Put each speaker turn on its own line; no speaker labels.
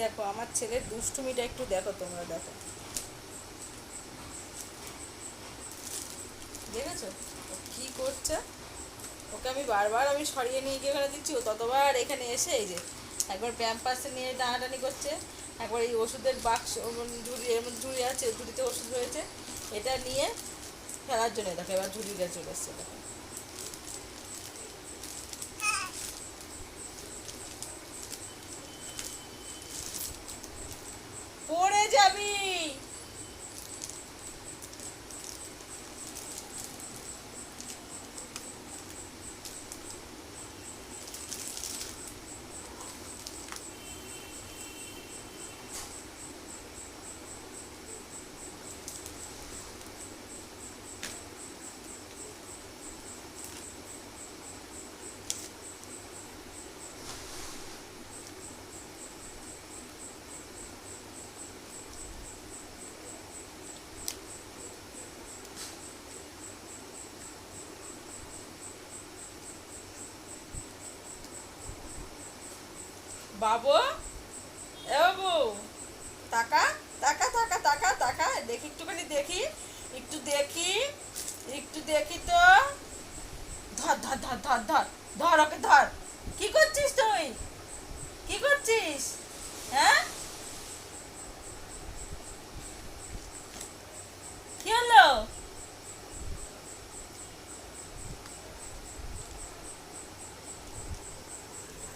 দেখো, আমার ছেলের দুষ্টুমিটা একটু দেখো তোমরা, দেখো। দেখেছ? ও কি করছে? ওকে আমি বারবার আমি সরিয়ে নিয়ে গিয়ে ওখানে দিচ্ছি, ও ততবার এখানে এসে এই যে একবার প্যাম্পাসে নিয়ে টানাটানি করছে, একবার এই ওষুধের বাক্স ওর ঝুড়ি, এর মধ্যে ঝুড়ি আছে, ঝুড়িতে ওষুধ রয়েছে, এটা নিয়ে ফেলার জন্য দেখো, এবার ঝুড়িটা চলে এসছে, দেখো। Chubby. বাবু? এ বাবু টাকা টাকা তাকা টাকা টাকা দেখি একটুখানি, দেখি, একটু দেখি একটু দেখি তো। ধর ধর ধর ধর ধর ধর, ওকে